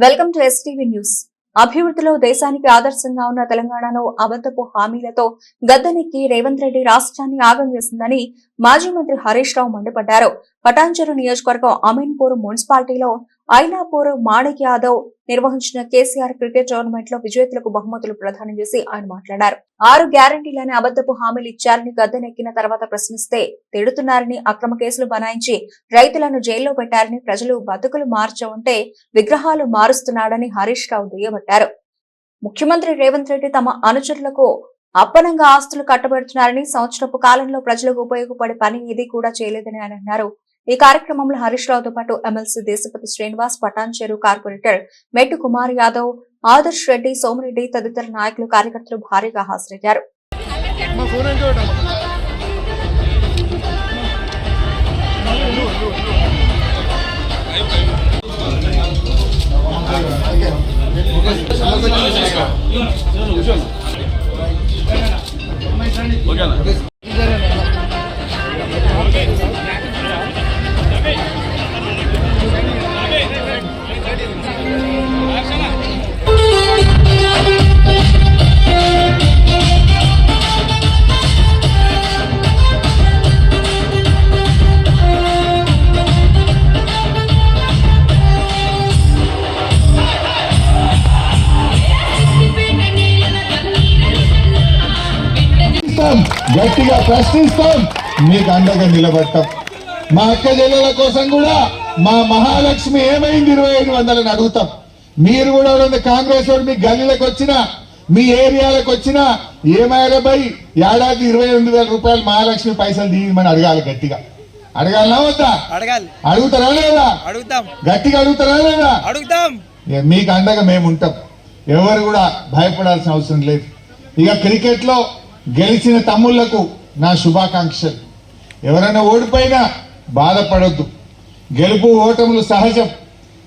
Welcome to STV news. అభివృద్ధిలో దేశానికి ఆదర్శంగా ఉన్న తెలంగాణలో అబద్ధపు హామీలతో గద్దెనెక్కి రేవంత్ రెడ్డి రాష్ట్రాన్ని ఆగం చేసిందని మాజీ మంత్రి హరీష్ రావు మండిపడ్డారు. పటాంచెరు నియోజకవర్గం అమీన్పూర్ మున్సిపాలిటీలో ఐనాపూర్ మాణిక్ యాదవ్ నిర్వహించిన కేసీఆర్ క్రికెట్ టోర్నమెంట్లో విజేతలకు బహుమతులు ప్రదానం చేసి ఆయన మాట్లాడారు. ఆరు గ్యారంటీలనే అబద్దపు హామీలు ఇచ్చారని గద్దెనెక్కిన తర్వాత ప్రశ్నిస్తే తిడుతున్నారని అక్రమ కేసులు బనాయించి రైతులను జైల్లో పెట్టారని ప్రజలు బతుకులు మార్చవుంటే విగ్రహాలు మారుస్తున్నాడని హరీష్ రావు దుయ్యబట్టారు. ముఖ్యమంత్రి రేవంత్ రెడ్డి తమ అనుచరులకు అప్పనంగా ఆస్తులు కట్టబెడుతున్నారని సంవత్సరపు కాలంలో ప్రజలకు ఉపయోగపడే పని ఏది కూడా చేయలేదని ఆయన అన్నారు. ఈ కార్యక్రమంలో హరీష్ రావుతో పాటు ఎమ్మెల్సీ దేశపతి శ్రీనివాస్ పటాన్ చేరు కార్పొరేటర్ మెట్టు కుమార్ యాదవ్ ఆదర్శ్ రెడ్డి సోమిరెడ్డి తదితర నాయకులు కార్యకర్తలు భారీగా హాజరయ్యారు. ఓకేనా? గట్టిగా ప్రశ్నిస్తాం. మీకు అండగా నిలబడతాం. మా అక్క చెల్లెల కోసం కూడా మా మహాలక్ష్మి ఏమైంది ఇరవై ఐదు వందలని అడుగుతాం. మీరు కూడా కాంగ్రెస్ వాడు మీ గల్లీలకు వచ్చినా మీ ఏరియాలకు వచ్చినా ఏమైనా బై ఏడాది ఇరవై ఎనిమిది వేల రూపాయలు మహాలక్ష్మి పైసలు తీయమని అడగాలి గట్టిగా. అడగాలనా వద్దా? అడగాలి. అడుగుతారా లేదా? అడుగుతాం. గట్టిగా అడుగుతారా లేదా? అడుగుతాం. మీకు అండగా మేము ఉంటాం. ఎవరు కూడా భయపడాల్సిన అవసరం లేదు. ఇక క్రికెట్లో గెలిచిన తమ్ముళ్ళకు నా శుభాకాంక్షలు. ఎవరైనా ఓడిపోయినా బాధపడొద్దు. గెలుపు ఓటములు సహజం.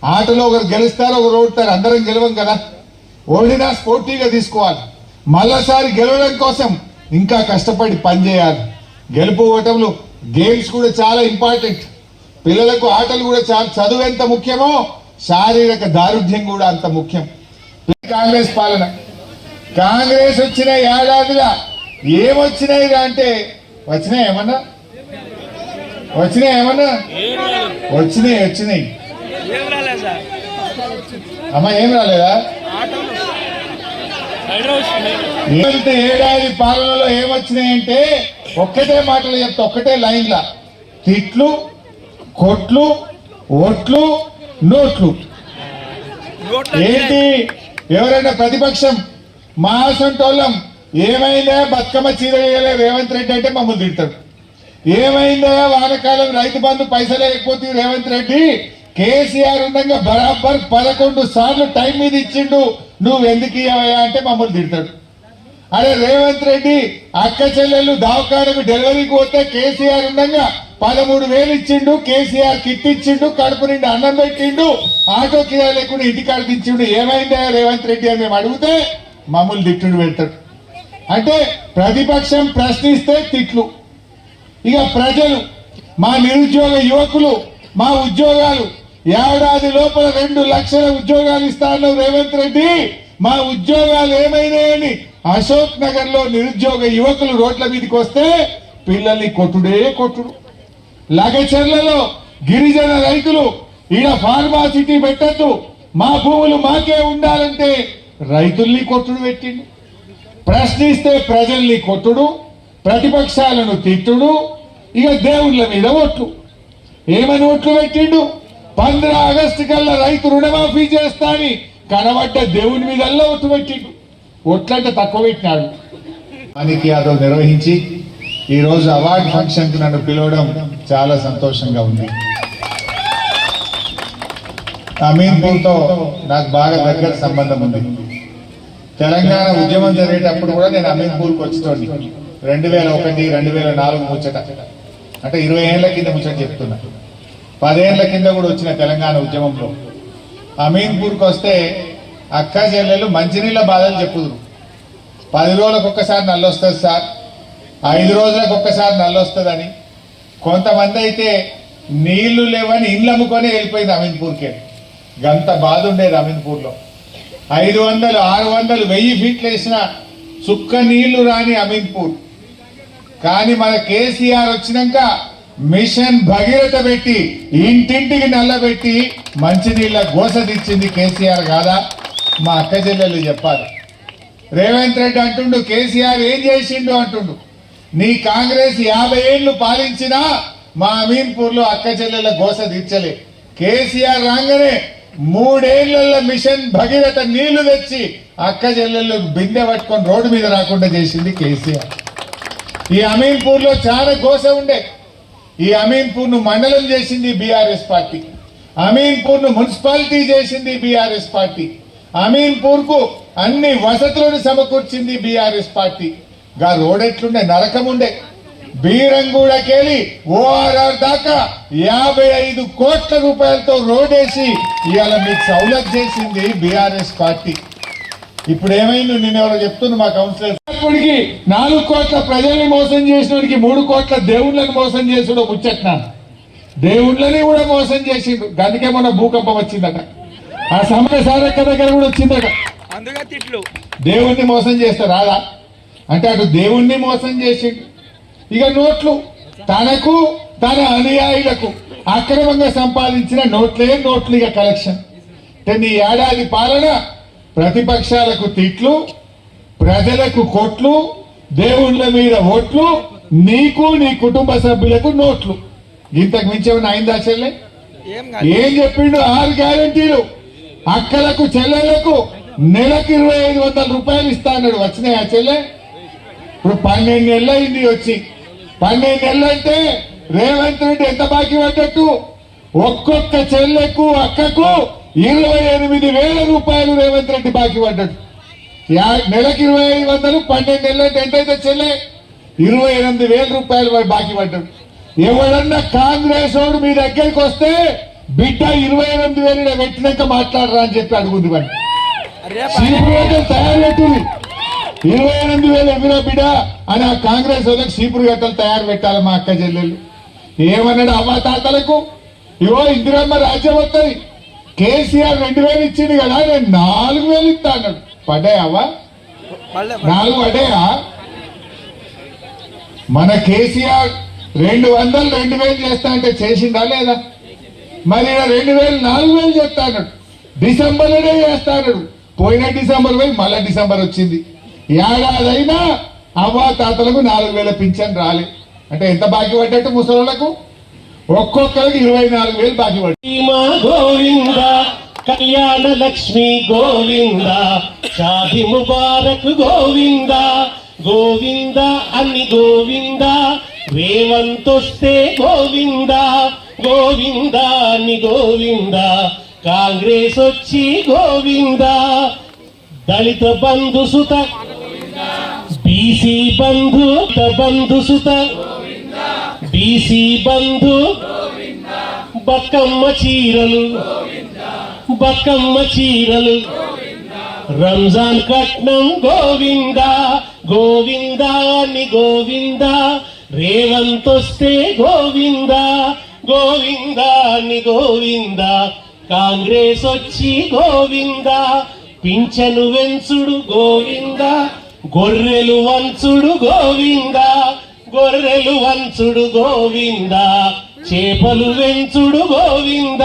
ఆటలో ఒకరు గెలుస్తారు ఒకరు ఓడతారు. అందరం గెలవం కదా. ఓడినా స్పోర్టీగా తీసుకోవాలి. మళ్ళాసారి గెలవడం కోసం ఇంకా కష్టపడి పనిచేయాలి. గెలుపు ఓటములు గేమ్స్ కూడా చాలా ఇంపార్టెంట్. పిల్లలకు ఆటలు కూడా చాలా చదువు ఎంత ముఖ్యమో శారీరక దారుఢ్యం కూడా అంత ముఖ్యం. కాంగ్రెస్ పాలన. కాంగ్రెస్ వచ్చిన ఏడాదిగా ఏమొచ్చినాయి అంటే వచ్చినాయి ఏమన్నా? వచ్చినాయి ఏమన్నా? వచ్చినాయి వచ్చినాయి. అమ్మ ఏం రాలేదా? ఏమంటే ఏడాది పాలనలో ఏమొచ్చినాయంటే ఒక్కటే మాటలు చెప్తా ఒక్కటే లైన్లా. తిట్లు కొట్లు ఓట్లు నోట్లు. ఏంటి? ఎవరైనా ప్రతిపక్షం మా సొంటోళ్ళం ఏమైందా బతుకమ్మ చీర వేయలే? రేవంత్ రెడ్డి అంటే మమ్మల్ని తింటారు ఏమైందా వానకాలం రైతు బంధు పైసలు లేకపోతే రేవంత్ రెడ్డి? కేసీఆర్ ఉండగా బరాబర్ పదకొండు సార్లు టైం మీద ఇచ్చిండు. నువ్వు ఎందుకు ఇవ్వయా అంటే మమ్మల్ని తిడతాడు అరే రేవంత్ రెడ్డి అక్క చెల్లెళ్ళు దావకాడకు డెలివరీకి పోతే కేసీఆర్ ఉండగా పదమూడు వేలు ఇచ్చిండు. కేసీఆర్ కిట్ ఇచ్చిండు కడుపు నిండి అన్నం పెట్టిండు. ఆటో కిరా లేకుండా ఇంటికాడ దించిండు. ఏమైందా రేవంత్ రెడ్డి అని మేము అడిగితే మమ్మల్ని తిట్టుండు పెడతాడు అంటే ప్రతిపక్షం ప్రశ్నిస్తే తిట్లు. ఇక ప్రజలు మా నిరుద్యోగ యువకులు మా ఉద్యోగాలు ఏడాది లోపల రెండు లక్షల ఉద్యోగాలు ఇస్తాను రేవంత్ రెడ్డి. మా ఉద్యోగాలు ఏమైనాయని అశోక్ నగర్లో నిరుద్యోగ యువకులు రోడ్ల మీదకి వస్తే పిల్లల్ని కొట్టుడే కొట్టుడు. లగచర్లలో గిరిజన రైతులు ఈడ ఫార్మాసిటీ పెట్టద్దు. మా భూములు మాకే ఉండాలంటే రైతుల్ని కొట్టుడు పెట్టిండు. ప్రశ్నిస్తే ప్రజల్ని కొట్టుడు ప్రతిపక్షాలను తిట్టుడు ఇక దేవుళ్ళ మీద ఓట్లు. ఏమని ఒట్లు పెట్టిండు? పంద్ర ఆగస్టు కల్లా రైతు రుణమాఫీ చేస్తాని కనబడ్డ దేవుని మీదల్లా ఒట్టు పెట్టిండు. ఒట్లంటే తక్కువ పెట్టినాడు. మాణిక్ యాదవ్ నిర్వహించి ఈ రోజు అవార్డ్ ఫంక్షన్ నన్ను పిలవడం చాలా సంతోషంగా ఉంది. అమీన్పూర్తో నాకు బాగా దగ్గర సంబంధం ఉంది. తెలంగాణ ఉద్యమం జరిగేటప్పుడు కూడా నేను అమీన్పూర్కి వచ్చేటోండి రెండు వేల ఒకటి రెండు వేల నాలుగు ముచ్చట. అంటే ఇరవై ఏళ్ళ కింద ముచ్చట చెప్తున్నా. పదేళ్ళ కింద కూడా వచ్చిన తెలంగాణ ఉద్యమంలో. అమీన్పూర్కి వస్తే అక్క చెల్లెలు మంచినీళ్ళ బాధలు చెప్పుదురు. పది రోజులకు ఒక్కసారి నల్లొస్తుంది సార్. ఐదు రోజులకు ఒక్కసారి నల్లొస్తుందని. కొంతమంది అయితే నీళ్ళు లేవని ఇండ్లు అమ్ముకొని వెళ్ళిపోయింది అమీన్పూర్కే గంత బాధ ఉండేది అమీన్పూర్లో ఐదు వందలు ఆరు వందలు వెయ్యి ఫీట్లు వేసిన చుక్క నీళ్ళు రాని అమీన్పూర్. కానీ మన కేసీఆర్ వచ్చినాక మిషన్ భగీరథ పెట్టి ఇంటింటికి నల్లబెట్టి మంచినీళ్ళ గోస తెచ్చింది కేసీఆర్ కాదా? మా అక్క చెల్లెలు చెప్పాలి. రేవంత్ రెడ్డి అంటుండు కేసీఆర్ ఏం చేసిండు అంటుండు. నీ కాంగ్రెస్ యాభై ఏళ్ళు పాలించినా మా అమీన్పూర్లో అక్క చెల్లెల గోస తీర్చలే. కేసీఆర్ రాగానే మూడేళ్ళలో మిషన్ భగీరథ నీళ్ళు తెచ్చి అక్క చెల్లెళ్ళు బిందె పట్టుకొని రోడ్డు మీద రాకుండా చేసింది కేసీఆర్. ఈ అమీన్పూర్లో చాలా గోస ఉండే. ఈ అమీన్పూర్ను మండలం చేసింది బీఆర్ఎస్ పార్టీ. అమీన్పూర్ను మున్సిపాలిటీ చేసింది బీఆర్ఎస్ పార్టీ. అమీన్పూర్కు అన్ని వసతులను సమకూర్చింది బీఆర్ఎస్ పార్టీ. గా రోడ్ ఎట్లుండే నరకం ఉండే బీరంగూడకెళ్ళి ఓఆర్ఆర్ దాకా యాభై ఐదు కోట్ల రూపాయలతో రోడ్ వేసి ఇవాళ మీకు సౌలత్ చేసింది బీఆర్ఎస్ పార్టీ. ఇప్పుడు ఏమైంది నేను ఎవరో చెప్తున్నా మా కౌన్సిలర్. ఇప్పటికి నాలుగు కోట్ల ప్రజల్ని మోసం చేసినోడికి మూడు కోట్ల దేవుళ్ళని మోసం చేసుడు ముచ్చట్న దేవుళ్ళని కూడా మోసం చేసిండు. అందుకే మన భూకంపం వచ్చిందట. ఆ సమయ సారక్క దగ్గర కూడా వచ్చిందట. అందుకే తిట్లు. దేవుణ్ణి మోసం చేస్తే రాదా? అంటే అటు దేవుణ్ణి మోసం చేసిండు. ఇక నోట్లు తనకు తన అనుయాయులకు అక్రమంగా సంపాదించిన నోట్లే నోట్లు ఇక కలెక్షన్. అంటే నీ ఏడాది పాలన ప్రతిపక్షాలకు తిట్లు ప్రజలకు కొట్లు దేవుళ్ళ మీద ఓట్లు నీకు నీ కుటుంబ సభ్యులకు నోట్లు. ఇంతకు మించి ఏమైనా అయిందా చెల్లె? ఏం చెప్పిండు? ఆరు గ్యారంటీలు. అక్కలకు చెల్లెలకు నెలకు ఇరవై ఐదు వందల రూపాయలు ఇస్తా అన్నాడు. వచ్చినాయి ఆ చెల్లె? ఇప్పుడు పన్నెండు నెలలు అయింది వచ్చి. పన్నెండు నెలలు అంటే రేవంత్ రెడ్డి ఎంత బాకీ పడ్డట్టు? ఒక్కొక్క చెల్లెకు అక్కకు ఇరవై ఎనిమిది వేల రూపాయలు రేవంత్ రెడ్డి బాకీ పడ్డట్టు. నెలకు ఇరవై ఐదు వందలు పన్నెండు నెలలు అంటే ఎంతైతే చెల్లె? ఇరవై ఎనిమిది వేల రూపాయలు బాకీ పడ్డాడు. ఎవడన్నా కాంగ్రెస్ వాడు మీ దగ్గరికి వస్తే బిడ్డ ఇరవై ఎనిమిది వేలు పెట్టినాక మాట్లాడరా అని చెప్పి అడుగుంది వాడు. తయారు పెట్టుంది ఇరవై ఎనిమిది వేలు ఎమిరా బిడ్డ అని ఆ కాంగ్రెస్ వాళ్ళకి సీపురు గట్టలు తయారు పెట్టాలి మా అక్క చెల్లెళ్ళు. ఏమన్నాడు అవ్వ తాతలకు? ఇవో ఇందిరమ్మ రాజ్యం వస్తుంది కేసీఆర్ రెండు వేలు ఇచ్చింది కదా నేను నాలుగు వేలు ఇస్తా అన్నాడు. పడ్డాయవ్వా మళ్ళీ నాలుగు పడ్డాయా? మన కేసీఆర్ రెండు వందలు రెండు వేలు చేస్తా అంటే చేసిందా లేదా? మరి రెండు వేలు నాలుగు వేలు అన్నాడు. డిసెంబర్లోనే చేస్తా అన్నాడు. పోయిన డిసెంబర్ పోయి మళ్ళా డిసెంబర్ వచ్చింది. ఏడాదైనా అవ్వ తాతలకు నాలుగు వేల పింఛన్ రాలే. అంటే ఎంత బాకీ పడ్డట్టు ముసలోళ్ళకు? ఒక్కొక్కరికి ఇరవై నాలుగు వేలు బాకీ పడ్డాయి గోవింద కళ్యాణ లక్ష్మి గోవింద షాది ముబారక్ గోవింద గోవింద అని గోవింద రేవంత్ గోవింద గోవింద అని గోవింద కాంగ్రెస్ వచ్చి గోవింద దళిత బంధు సుత బీసీ బంధు బంధు సుత. బీసీ బంధు బక్కమ్మ చీరలు. బక్కమ్మ చీరలు. రంజాన్ కట్నం గోవింద గోవింద అని గోవింద. రేవంత్ వస్తే గోవింద గోవింద అని గోవింద. కాంగ్రెస్ వచ్చి గోవింద. పింఛను వెంచుడు గోవింద. గొర్రెలు వంచుడు గోవింద గొర్రెలు వంచుడు గోవింద చేపలు వెంచుడు గోవింద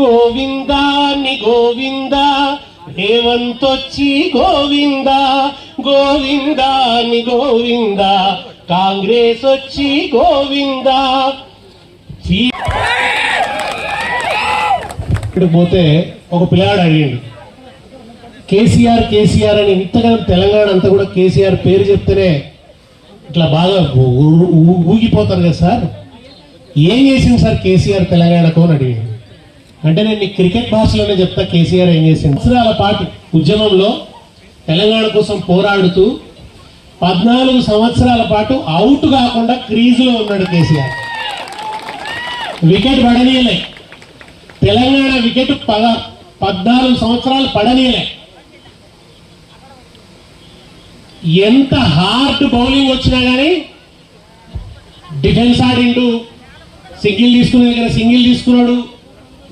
గోవిందాన్ని గోవింద రేవంతొచ్చి గోవింద గోవిందాన్ని గోవింద కాంగ్రెస్ వచ్చి గోవింద పోతే ఒక పిల్లాడు అడిగిండు. కేసీఆర్ కేసీఆర్ అని ఇంతగా తెలంగాణ అంతా కూడా కేసీఆర్ పేరు చెప్తేనే ఇట్లా బాగా ఊగిపోతారు కదా సార్? ఏం చేసింది సార్ కేసీఆర్ తెలంగాణకు అని అడిగాను అంటే నేను క్రికెట్ భాషలోనే చెప్తా కేసీఆర్ ఏం చేసింది సంవత్సరాల పాటు ఉద్యమంలో తెలంగాణ కోసం పోరాడుతూ పద్నాలుగు సంవత్సరాల పాటు అవుట్ కాకుండా క్రీజులో ఉన్నాడు కేసీఆర్. వికెట్ పడనీయలే. తెలంగాణ వికెట్ పద పద్నాలుగు సంవత్సరాలు పడనీయలే. ఎంత హార్డ్ బౌలింగ్ వచ్చినా కానీ డిఫెన్స్ ఆడిండు సింగిల్ తీసుకునే దగ్గర సింగిల్ తీసుకున్నాడు.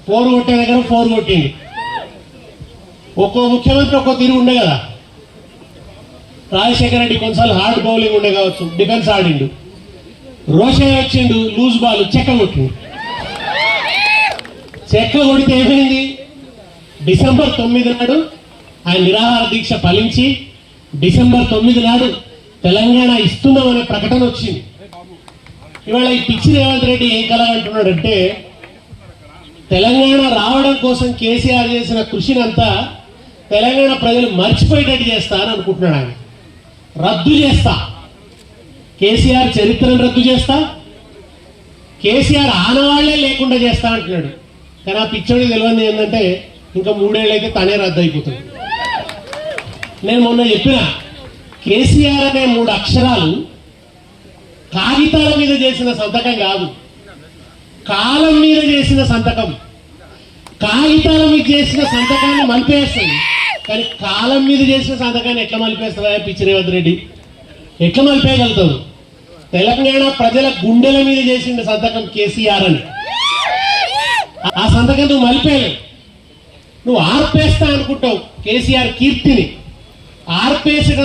ఫోర్ కొట్టే దగ్గర ఫోర్ కొట్టిండు. ఒక్కో ముఖ్యమంత్రి ఒక్కో తీరు ఉండే కదా. రాజశేఖర రెడ్డి కొన్నిసార్లు హార్డ్ బౌలింగ్ ఉండే కావచ్చు. డిఫెన్స్ ఆడిండు. రోషన్ వచ్చిండు లూజ్ బాల్ చెక్క కొట్టిండు. చెక్క కొడితే ఏమైంది? డిసెంబర్ తొమ్మిది నాడు ఆయన నిరాహార దీక్ష ఫలించి డిసెంబర్ తొమ్మిది నాడు తెలంగాణ ఇస్తున్నామనే ప్రకటన వచ్చింది. ఇవాళ ఈ పిచ్చి రేవంత్ రెడ్డి ఏం కలగంటున్నాడంటే తెలంగాణ రావడం కోసం కేసీఆర్ చేసిన కృషినంతా తెలంగాణ ప్రజలు మర్చిపోయేటట్టు చేస్తా అని అనుకుంటున్నాడు ఆయన. రద్దు చేస్తా. కేసీఆర్ చరిత్రను రద్దు చేస్తా. కేసీఆర్ ఆనవాళ్ళే లేకుండా చేస్తా అంటున్నాడు. కానీ ఆ పిచ్చోడికి తెలియదు ఏంటంటే ఇంకా మూడేళ్ళు అయితే తనే రద్దు అయిపోతుంది. నేను మొన్న చెప్పిన కేసీఆర్ అనే మూడు అక్షరాలు కాగితాల మీద చేసిన సంతకం కాదు. కాలం మీద చేసిన సంతకం. కాగితాల మీద చేసిన సంతకాన్ని మలిపేస్తుంది. కానీ కాలం మీద చేసిన సంతకాన్ని ఎట్లా మలిపేస్తుందా పిచ్చి రేవంత్ రెడ్డి? ఎట్లా మలిపేయగలుగుతారు? తెలంగాణ ప్రజల గుండెల మీద చేసిన సంతకం కేసీఆర్ అని. ఆ సంతకం నువ్వు మలిపేయలేవు. నువ్వు ఆర్పేస్తా అనుకుంటావు కేసీఆర్ కీర్తిని. R P എസുകൾ